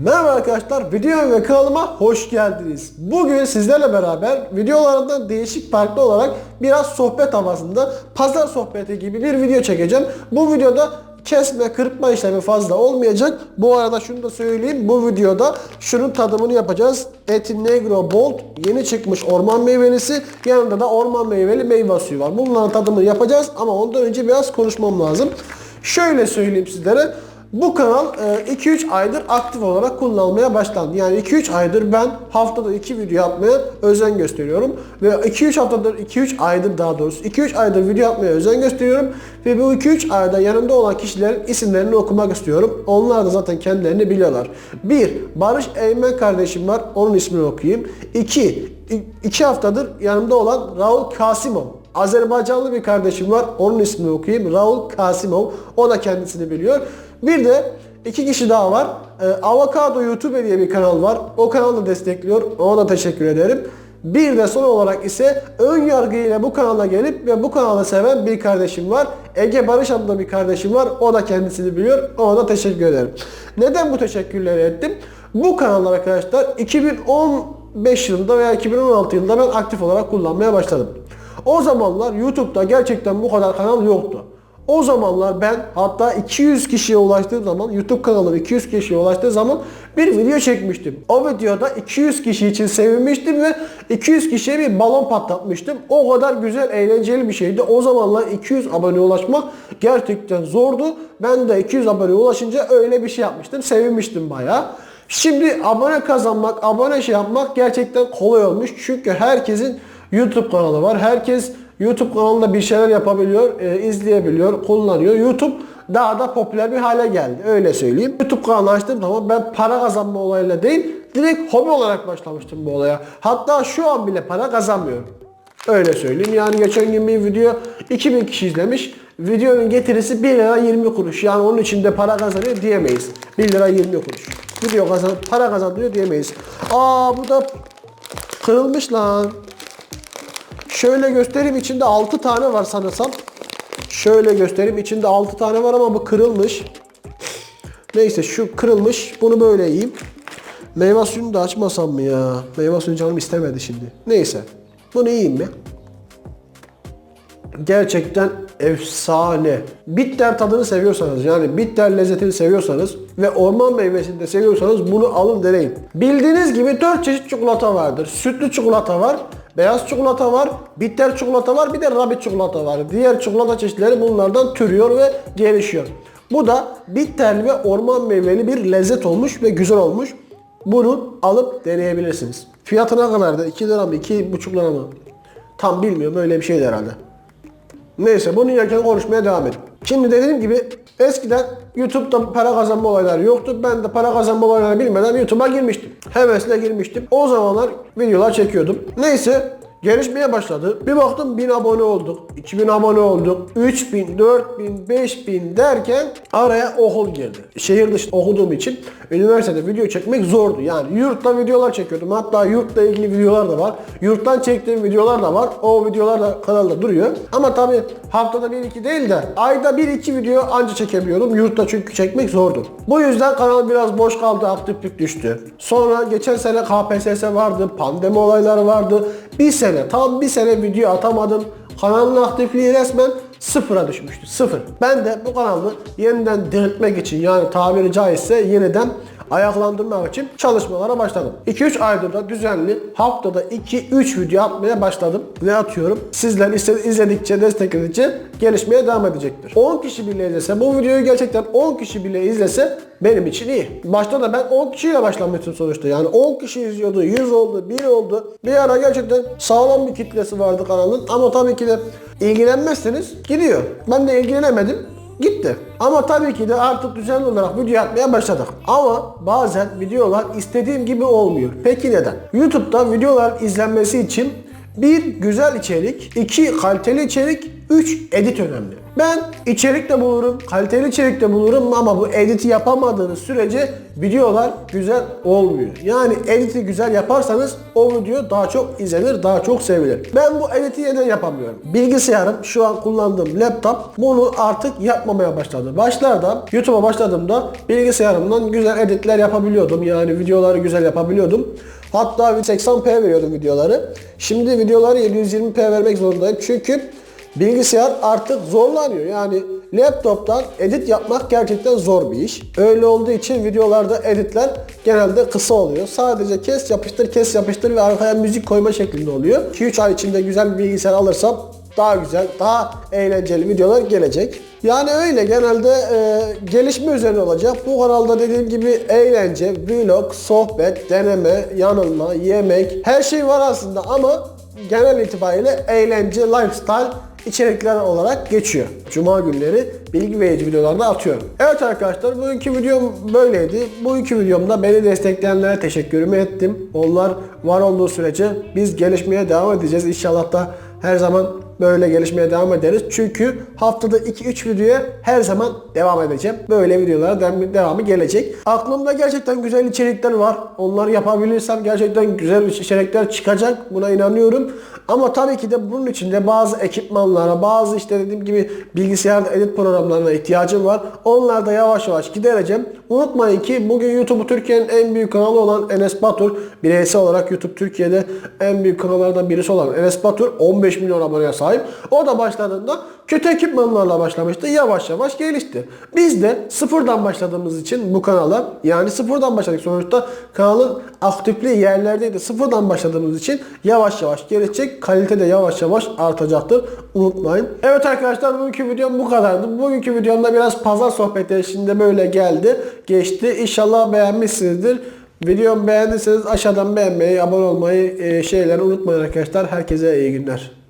Merhaba arkadaşlar, videoma ve kanalıma hoş geldiniz. Bugün sizlerle beraber videolarından değişik farklı olarak biraz sohbet havasında pazar sohbeti gibi bir video çekeceğim. Bu videoda kesme, kırpma işlemi fazla olmayacak. Bu arada şunu da söyleyeyim, bu videoda şunun tadımını yapacağız. Etin Negro Bold yeni çıkmış orman meyvelisi, yanında da orman meyveli meyve suyu var. Bunların tadımını yapacağız ama ondan önce biraz konuşmam lazım. Şöyle söyleyeyim sizlere. Bu kanal 2-3 aydır aktif olarak kullanılmaya başlandı. Yani 2-3 aydır ben haftada 2 video yapmaya özen gösteriyorum. Ve 2-3 haftadır, 2-3 aydır daha doğrusu 2-3 aydır video yapmaya özen gösteriyorum. Ve bu 2-3 ayda yanımda olan kişilerin isimlerini okumak istiyorum. Onlar da zaten kendilerini biliyorlar. 1. Barış Eymen kardeşim var. Onun ismini okuyayım. 2. 2 haftadır yanımda olan Raul Kasimov. Azerbaycanlı bir kardeşim var. Onun ismini okuyayım. Raul Kasimov. O da kendisini biliyor. Bir de iki kişi daha var. Ee, Avokado YouTube diye bir kanal var. O kanalı da destekliyor. Ona da teşekkür ederim. Bir de son olarak ise ön yargıyla bu kanala gelip ve bu kanalı seven bir kardeşim var. Ege Barış adında bir kardeşim var. O da kendisini biliyor. Ona da teşekkür ederim. Neden bu teşekkürleri ettim? Bu kanallar arkadaşlar 2015 yılında veya 2016 yılında ben aktif olarak kullanmaya başladım. O zamanlar YouTube'da gerçekten bu kadar kanal yoktu. O zamanlar ben hatta 200 kişiye ulaştığı zaman YouTube kanalım 200 kişiye ulaştığı zaman bir video çekmiştim. O videoda 200 kişi için sevinmiştim ve 200 kişiye bir balon patlatmıştım. O kadar güzel eğlenceli bir şeydi. O zamanlar 200 abone ulaşmak gerçekten zordu. Ben de 200 abone ulaşınca öyle bir şey yapmıştım. Sevinmiştim bayağı. Şimdi abone kazanmak, abone şey yapmak gerçekten kolay olmuş. Çünkü herkesin YouTube kanalı var. Herkes YouTube kanalında bir şeyler yapabiliyor, e, izleyebiliyor, kullanıyor. YouTube daha da popüler bir hale geldi. Öyle söyleyeyim. YouTube kanalı açtığım zaman ben para kazanma olayıyla değil, direkt hobi olarak başlamıştım bu olaya. Hatta şu an bile para kazanmıyorum. Öyle söyleyeyim. Yani geçen gün bir video 2000 kişi izlemiş. Videonun getirisi 1 lira 20 kuruş. Yani onun içinde para kazanıyor diyemeyiz. 1 lira 20 kuruş. Video kazan, para kazandırıyor diyemeyiz. Aa bu da kırılmış lan. Şöyle göstereyim içinde 6 tane var sanırsam. Şöyle göstereyim içinde 6 tane var ama bu kırılmış. Neyse şu kırılmış. Bunu böyle yiyeyim. Meyve suyunu da açmasam mı ya? Meyve suyunu canım istemedi şimdi. Neyse. Bunu yiyeyim mi? Gerçekten efsane. Bitter tadını seviyorsanız yani bitter lezzetini seviyorsanız ve orman meyvesini de seviyorsanız bunu alın deneyin. Bildiğiniz gibi 4 çeşit çikolata vardır. Sütlü çikolata var, beyaz çikolata var, bitter çikolata var, bir de rabbit çikolata var. Diğer çikolata çeşitleri bunlardan türüyor ve gelişiyor. Bu da bitterli ve orman meyveli bir lezzet olmuş ve güzel olmuş. Bunu alıp deneyebilirsiniz. Fiyatı ne kadardı? 2 lira mı? 2,5 lira mı? Tam bilmiyorum öyle bir şeydi herhalde. Neyse bunu yerken konuşmaya devam edin. Şimdi dediğim gibi eskiden YouTube'da para kazanma olayları yoktu. Ben de para kazanma olaylarını bilmeden YouTube'a girmiştim. Hevesle girmiştim. O zamanlar videolar çekiyordum. Neyse gelişmeye başladı. Bir baktım 1000 abone olduk. 2000 abone olduk. 3000, 4000, 5000 derken araya okul girdi. Şehir dışı okuduğum için üniversitede video çekmek zordu. Yani yurtta videolar çekiyordum. Hatta yurtla ilgili videolar da var. Yurttan çektiğim videolar da var. O videolar da kanalda duruyor. Ama tabi haftada 1-2 değil de ayda 1-2 video anca çekebiliyordum. Yurtta çünkü çekmek zordu. Bu yüzden kanal biraz boş kaldı. Aktiflik düştü. Sonra geçen sene KPSS vardı. Pandemi olayları vardı. Bir sene tam bir sene video atamadım. Kanalın aktifliği resmen sıfıra düşmüştü. Sıfır. Ben de bu kanalı yeniden diriltmek için yani tabiri caizse yeniden ayaklandırmak için çalışmalara başladım. 2-3 aydır da düzenli haftada 2-3 video atmaya başladım ve atıyorum. Sizler izledikçe, destekledikçe gelişmeye devam edecektir. 10 kişi bile izlese, bu videoyu gerçekten 10 kişi bile izlese benim için iyi. Başta da ben 10 kişiyle başlamıştım sonuçta. Yani 10 kişi izliyordu, 100 oldu, 1 oldu. Bir ara gerçekten sağlam bir kitlesi vardı kanalın ama tabii ki de ilgilenmezseniz gidiyor. Ben de ilgilenemedim. Gitti. Ama tabii ki de artık düzenli olarak video yapmaya başladık. Ama bazen videolar istediğim gibi olmuyor. Peki neden? YouTube'da videolar izlenmesi için bir güzel içerik, iki kaliteli içerik, üç edit önemli. Ben içerik de bulurum, kaliteli içerik de bulurum ama bu editi yapamadığınız sürece videolar güzel olmuyor. Yani editi güzel yaparsanız o video daha çok izlenir, daha çok sevilir. Ben bu editi neden yapamıyorum? Bilgisayarım, şu an kullandığım laptop bunu artık yapmamaya başladı. Başlarda YouTube'a başladığımda bilgisayarımdan güzel editler yapabiliyordum. Yani videoları güzel yapabiliyordum. Hatta 80p veriyordum videoları. Şimdi videoları 720p vermek zorundayım. Çünkü bilgisayar artık zorlanıyor. Yani laptoptan edit yapmak gerçekten zor bir iş. Öyle olduğu için videolarda editler genelde kısa oluyor. Sadece kes yapıştır kes yapıştır ve arkaya müzik koyma şeklinde oluyor. 2-3 ay içinde güzel bir bilgisayar alırsam daha güzel, daha eğlenceli videolar gelecek. Yani öyle genelde e, gelişme üzerine olacak. Bu kanalda dediğim gibi eğlence, vlog, sohbet, deneme, yanılma, yemek her şey var aslında ama genel itibariyle eğlence, lifestyle içerikler olarak geçiyor. Cuma günleri bilgi verici videolarda atıyorum. Evet arkadaşlar bugünkü videom böyleydi. Bugünkü videomda beni destekleyenlere teşekkürümü ettim. Onlar var olduğu sürece biz gelişmeye devam edeceğiz. İnşallah da her zaman böyle gelişmeye devam ederiz. Çünkü haftada 2-3 videoya her zaman devam edeceğim. Böyle videolara devamı gelecek. Aklımda gerçekten güzel içerikler var. Onları yapabilirsem gerçekten güzel içerikler çıkacak. Buna inanıyorum. Ama tabii ki de bunun için de bazı ekipmanlara, bazı işte dediğim gibi bilgisayarda edit programlarına ihtiyacım var. Onları da yavaş yavaş gidereceğim. Unutmayın ki bugün YouTube Türkiye'nin en büyük kanalı olan Enes Batur, bireysel olarak YouTube Türkiye'de en büyük kanallardan birisi olan Enes Batur 15 milyon aboneye sahip. O da başladığında kötü ekipmanlarla başlamıştı. Yavaş yavaş gelişti. Biz de sıfırdan başladığımız için bu kanala yani sıfırdan başladık. Sonuçta kanalın aktifliği yerlerdeydi. Sıfırdan başladığımız için yavaş yavaş gelişecek. Kalite de yavaş yavaş artacaktır. Unutmayın. Evet arkadaşlar bugünkü videom bu kadardı. Bugünkü videomda biraz pazar sohbeti eşliğinde böyle geldi. Geçti. İnşallah beğenmişsinizdir. Videomu beğendiyseniz aşağıdan beğenmeyi, abone olmayı, e, şeyleri unutmayın arkadaşlar. Herkese iyi günler.